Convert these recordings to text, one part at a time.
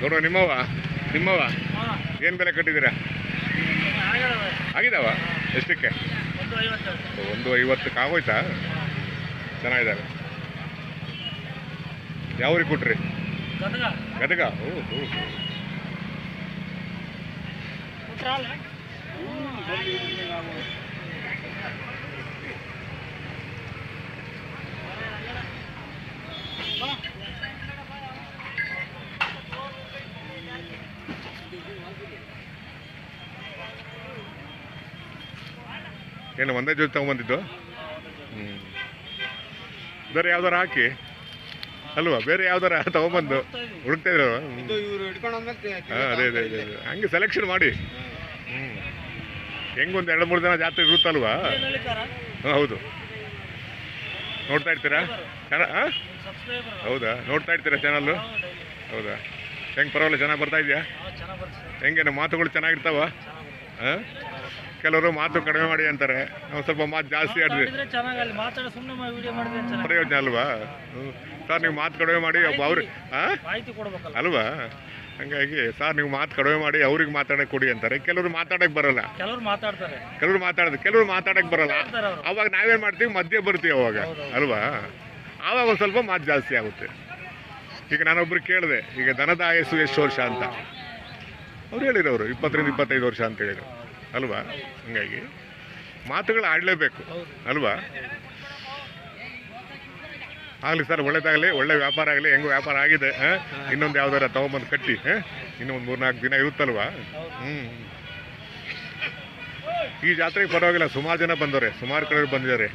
ಗೌರವ ನಿಮ್ಮವ ನಿಮ್ಮವ ಏನು ಬೆಲೆ ಕಟ್ಟಿದ್ದೀರಾ? ಆಗಿದಾವ? ಎಷ್ಟಕ್ಕೆ? ಒಂದು ಐವತ್ತು. ಒಂದು ಐವತ್ತಕ್ಕೆ ಆಗೋಯ್ತಾ ಚೆನ್ನಾಗಿದ್ದಾವೆ ಯಾವ ಊರಿಗೆ ಕೊಟ್ರಿ? ಗದಗ. ಓ ಹೋ ಏನು ಒಂದೇ ಜೊತೆ ತೊಗೊಂಬಂದಿದ್ದು? ಹ್ಞೂ ಬೇರೆ ಯಾವ್ದಾರ ಹಾಕಿ. ಅಲ್ವಾ? ಬೇರೆ ಯಾವ್ದಾರ ತಗೊಂಬಂದು. ಹುಡುಕ್ತಾ ಇದ್ರು ಹಾಂ ಅದೇ ಅದೇ ಅದೇ. ಹಂಗೆ ಸೆಲೆಕ್ಷನ್ ಮಾಡಿ. ಹ್ಞೂ ಹೆಂಗೊಂದು ಎರಡು ಮೂರು ಜನ ಜಾತ್ರೆ ಇರುತ್ತಲ್ವಾ? ಹಾಂ ಹೌದು. ನೋಡ್ತಾ ಇರ್ತೀರಾ? ಚೆನ್ನ ಹಾಂ ಹೌದಾ? ನೋಡ್ತಾ ಇರ್ತೀರಾ ಚಾನಲ್ಲು ಹೌದಾ? ಹೆಂಗೆ ಪರವಾಗಿಲ್ಲ ಚೆನ್ನಾಗಿ ಬರ್ತಾ ಇದೆಯಾ? ಹೆಂಗೆ ಮಾತುಗಳು ಚೆನ್ನಾಗಿರ್ತಾವ? ಹಾಂ? ಕೆಲವರು ಮಾತು ಕಡಿಮೆ ಮಾಡಿ ಅಂತಾರೆ. ನಾವು ಸ್ವಲ್ಪ ಮಾತು ಜಾಸ್ತಿ ಆಡಿದ್ವಿ ಮಾತಾಡೋ ಚೆನ್ನಾಗಿ ಪ್ರಯೋಜನ ಅಲ್ವಾ? ಸರ್ ನೀವು ಮಾತು ಕಡಿಮೆ ಮಾಡಿ ಒಬ್ಬ ಅವ್ರು ಅಲ್ವಾ? ಹಂಗಾಗಿ ಸರ್ ನೀವು ಮಾತು ಕಡಿಮೆ ಮಾಡಿ ಅವ್ರಿಗೆ ಮಾತಾಡಕ್ಕೆ ಕೊಡಿ ಅಂತಾರೆ. ಕೆಲವರು ಮಾತಾಡಕ್ಕೆ ಬರಲ್ಲ. ಕೆಲವರು ಮಾತಾಡ್ತಾರೆ. ಕೆಲವರು ಮಾತಾಡೋದು ಕೆಲವರು ಮಾತಾಡಕ್ಕೆ ಬರಲ್ಲ. ಅವಾಗ ನಾವೇನ್ ಮಾಡ್ತೀವಿ? ಮಧ್ಯೆ ಬರ್ತೀವಿ ಅವಾಗ. ಅಲ್ವಾ? ಆವಾಗ ಒಂದು ಸ್ವಲ್ಪ ಮಾತು ಜಾಸ್ತಿ ಆಗುತ್ತೆ. ಈಗ ನಾನೊಬ್ರು ಕೇಳಿದೆ ಈಗ ದನದ ಆಯಸ್ಸು ಎಷ್ಟು ವರ್ಷ ಅಂತ. ಅವ್ರು ಹೇಳಿರೋರು ಇಪ್ಪತ್ತರಿಂದ ಇಪ್ಪತ್ತೈದು ವರ್ಷ ಅಂತ ಹೇಳಿದ್ರು. ಅಲ್ವಾ? ಹಂಗಾಗಿ ಮಾತುಗಳು ಆಡಲೇಬೇಕು ಅಲ್ವಾ? ಆಗಲಿ ಸರ್ ಒಳ್ಳೇದಾಗಲಿ ಒಳ್ಳೆ ವ್ಯಾಪಾರ ಆಗಲಿ ಹೆಂಗೋ ವ್ಯಾಪಾರ ಆಗಿದೆ ಹಾಂ? ಇನ್ನೊಂದು ಯಾವ್ದಾರ ತಗೊಂಬಂದು ಕಟ್ಟಿ ಇನ್ನೊಂದು ಮೂರ್ನಾಲ್ಕು ದಿನ ಇರುತ್ತಲ್ವಾ? ಹ್ಞೂ ಈ ಜಾತ್ರೆಗೆ ಪರವಾಗಿಲ್ಲ ಸುಮಾರು ಜನ ಬಂದವ್ರೆ ಸುಮಾರು ಕಡೆ ಬಂದಿದ್ದಾರೆ.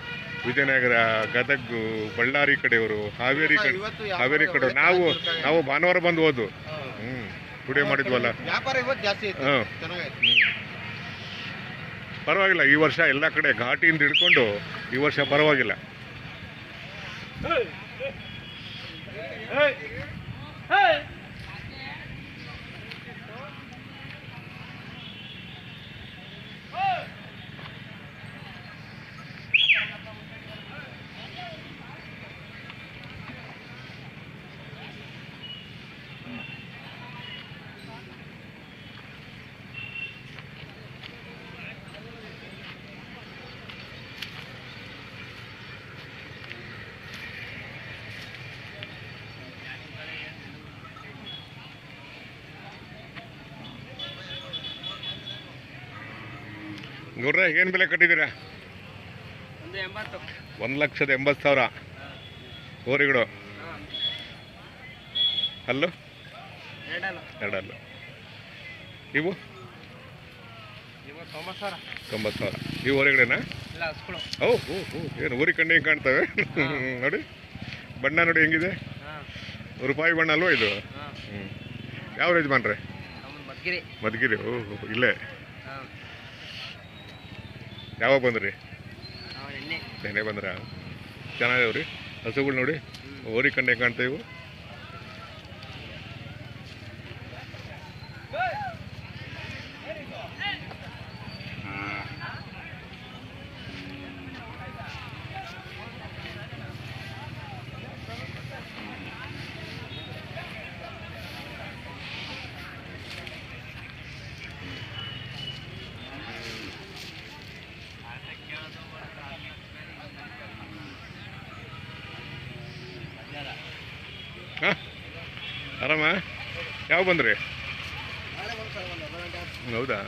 ವಿಜಯನಗರ ಗದಗ್ ಬಳ್ಳಾರಿ ಕಡೆಯವರು ಹಾವೇರಿ ಕಡೆ ಹಾವೇರಿ ಕಡೆ ನಾವು ನಾವು ಭಾನುವಾರ ಬಂದು ಹೋದ್ವು. ಹ್ಞೂ ಟುಡೇ ಮಾಡಿದ್ವಲ್ಲ. ವ್ಯಾಪಾರ ಇವತ್ತು ಜಾಸ್ತಿ ಐತಿ ಹಾಂ. ಹ್ಞೂ ಪರವಾಗಿಲ್ಲ ಈ ವರ್ಷ ಎಲ್ಲ ಕಡೆ ಘಾಟಿಯಿಂದ ಹಿಡ್ಕೊಂಡು ಈ ವರ್ಷ ಪರವಾಗಿಲ್ಲ ನೋಡ್ರೆ ಏನು ಬೆಲೆ ಕಟ್ಟಿದ್ದೀರಾ? ಒಂದು ಲಕ್ಷದ ಎಂಬತ್ತು ಸಾವಿರ. ಹೋರಿಗಳು. ಅಲ್ಲೂ ಎರಡಲ್ಲ. ಇವು? ತೊಂಬತ್ತು ಸಾವಿರ. ಇವು ಹಸ್ಗಳು. ಓ ಹೋ ಹೋ ಏನು ಊರಿ ಕಣ್ಣು ಹಿಂಗೆ ಕಾಣ್ತವೆ? ನೋಡಿ. ಬಣ್ಣ ನೋಡಿ ಹೆಂಗಿದೆ? ಹಾಂ. ರೂಪಾಯಿ ಬಣ್ಣ ಅಲ್ವ ಇದು? ಹಾಂ. ಹ್ಞೂ ಯಾವ ರೇಜ್ ನಮ್ಮದು ಮದ್ಗಿರಿ. ಮಧುಗಿರಿ ಓ ಹೋ, ಇಲ್ಲೇ. ಹಾಂ. ಯಾವಾಗ ಬಂದ್ರಿ? ನೆನ್ನೆ. ನಿನ್ನೆ ನೆನೆ ಬಂದ್ರ ರೀ ಹಸುಗಳು ನೋಡಿ ಓರಿ ಕಂಡೆ ಕಾಣ್ತೇವೆ ಕಾಣ್ತಾ ಇವು. ಆರಾಮ? ಯಾವ ಬಂದ್ರಿ? ಹೌದಾ?